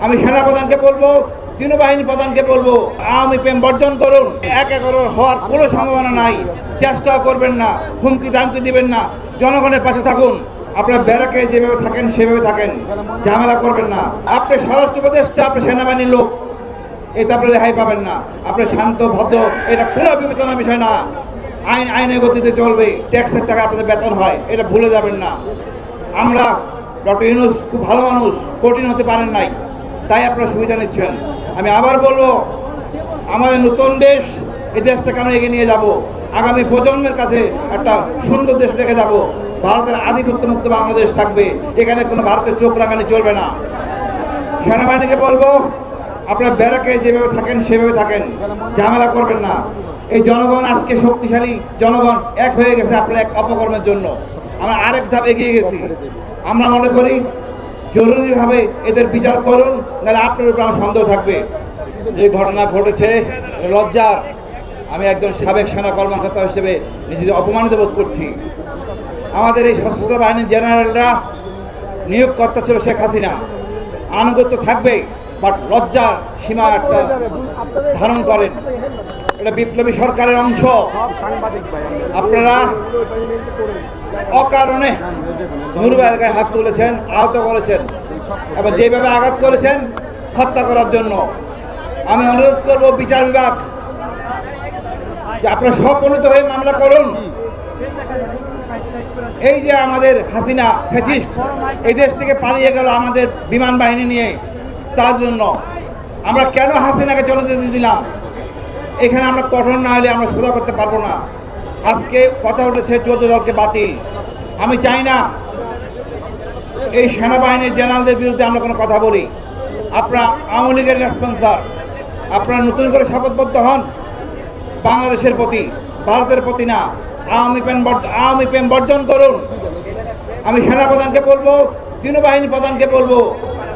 আমি সেনাপ্রধানকে বলব, তৃণবাহিনী প্রধানকে বলব, আওয়ামী প্রেম বর্জন করুন। এক এগারো হওয়ার কোনো সম্ভাবনা নাই। চেষ্টাও করবেন না, হুমকি দামকি দিবেন না। জনগণের পাশে থাকুন। আপনার ব্যারাকে যেভাবে থাকেন, সেভাবে থাকেন। ঝামেলা করবেন না। আপনি স্বরাষ্ট্র উপদেষ্টা, আপনি সেনাবাহিনীর লোক। এটা আপনি রেহাই পাবেন না। আপনি শান্ত, ভদ্র, এটা কোনো বিবেচনার বিষয় না। আইন, আইনের গতিতে চলবে। ট্যাক্সের টাকা আপনাদের বেতন হয়। এটা ভুলে যাবেন না। আমরা ডক্টর ইউনুস খুব ভালো মানুষ। কঠিন হতে পারেন নাই। তাই আপনারা সুবিধা নিচ্ছেন। আমি আবার বলব, আমাদের নতুন দেশ, এই দেশটাকে আমরা এগিয়ে নিয়ে যাব। আগামী প্রজন্মের কাছে একটা সুন্দর দেশ রেখে যাব। ভারতের আধিপত্য মুক্ত বাংলাদেশ থাকবে। এখানে কোনো ভারতের চোখ রাখানি চলবে না। সেনাবাহিনীকে বলব, আপনার ব্যারাকে যেভাবে থাকেন, সেভাবে থাকেন। ঝামেলা করবেন না। এই জনগণ আজকে শক্তিশালী, জনগণ এক হয়ে গেছে আপনার এক অপকর্মের জন্য। আমরা আরেক ধাপ এগিয়ে গেছি। আমরা মনে করি জরুরিভাবে এদের বিচার করুন, নাহলে আপনার উপর আমার সন্দেহ থাকবে। যে ঘটনা ঘটেছে লজ্জার। আমি একজন সাবেক সেনা কর্মকর্তা হিসেবে নিজেদের অপমানিত বোধ করছি। আমাদের এই সশস্ত্র বাহিনীর জেনারেলরা নিয়োগকর্তা ছিল শেখ হাসিনা। আনুগত্য থাকবে বাট লজ্জার সীমা একটা ধারণ করেন। এটা বিপ্লবী সরকারের অংশ। আপনারা অকারণে নুরুবাইয়ের গায়ে হাত তুলেছেন, আহত করেছেন এবং যেভাবে আঘাত করেছেন, হত্যা করার জন্য। আমি অনুরোধ করব, বিচার বিভাগ, যে আপনারা স্বপ্রণিত হয়ে মামলা করুন। এই যে আমাদের হাসিনা ফ্যাসিস্ট, এই দেশ থেকে পালিয়ে গেল আমাদের বিমান বাহিনী নিয়ে, তার জন্য। আমরা কেন হাসিনাকে চলে যেতে দিলাম? এখানে আমরা কঠোর না হলে আমরা সোজা করতে পারব না। আজকে কথা উঠেছে চোদ্দ দলকে বাতিল। আমি চাই না এই সেনাবাহিনীর জেনারেলদের বিরুদ্ধে আমরা কোনো কথা বলি। আপনারা আওয়ামী লীগের রেসপন্সার আপনারা নতুন করে শপথবদ্ধ হন বাংলাদেশের প্রতি, ভারতের প্রতি না। আওয়ামী প্রেম আওয়ামী প্রেম বর্জন করুন। আমি সেনাপ্রধানকে বলব, তৃণবাহিনী প্রধানকে বলব,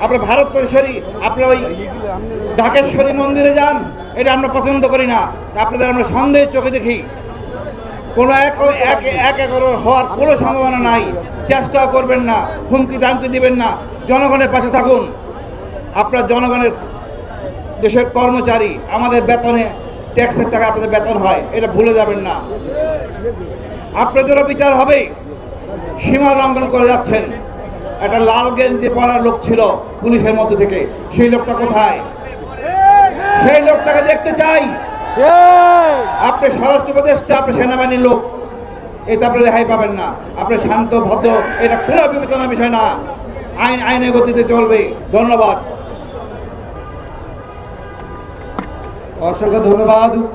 আপনার ভারতেশ্বরী আপনার ওই ঢাকেশ্বরী মন্দিরে যান। এটা আমরা পছন্দ করি না। আপনাদের আমরা সন্দেহের চোখে দেখি। কোনো এক এক এক এগারো হওয়ার কোনো সম্ভাবনা নাই। চেষ্টাও করবেন না, হুমকি দামকি দিবেন না। জনগণের পাশে থাকুন। আপনার জনগণের দেশের কর্মচারী, আমাদের বেতনে ট্যাক্সের টাকা আপনাদের বেতন হয়, এটা ভুলে যাবেন না। আপনাদেরও বিচার হবে। সীমা লঙ্ঘন করে যাচ্ছেন। একটা লাল গেঞ্জি পরার লোক ছিল পুলিশের মধ্যে থেকে। সেই লোকটা কোথায়? সেই লোকটাকে দেখতে চাই। আপনি স্বরাষ্ট্র উপদেষ্টা আপনি সেনাবাহিনীর লোক। এটা আপনি রেহাই পাবেন না। আপনি শান্ত ভদ্র এটা কোনো বিবেচনা বিষয় না। আইন আইনের গতিতে চলবে। ধন্যবাদ। অসংখ্য ধন্যবাদ।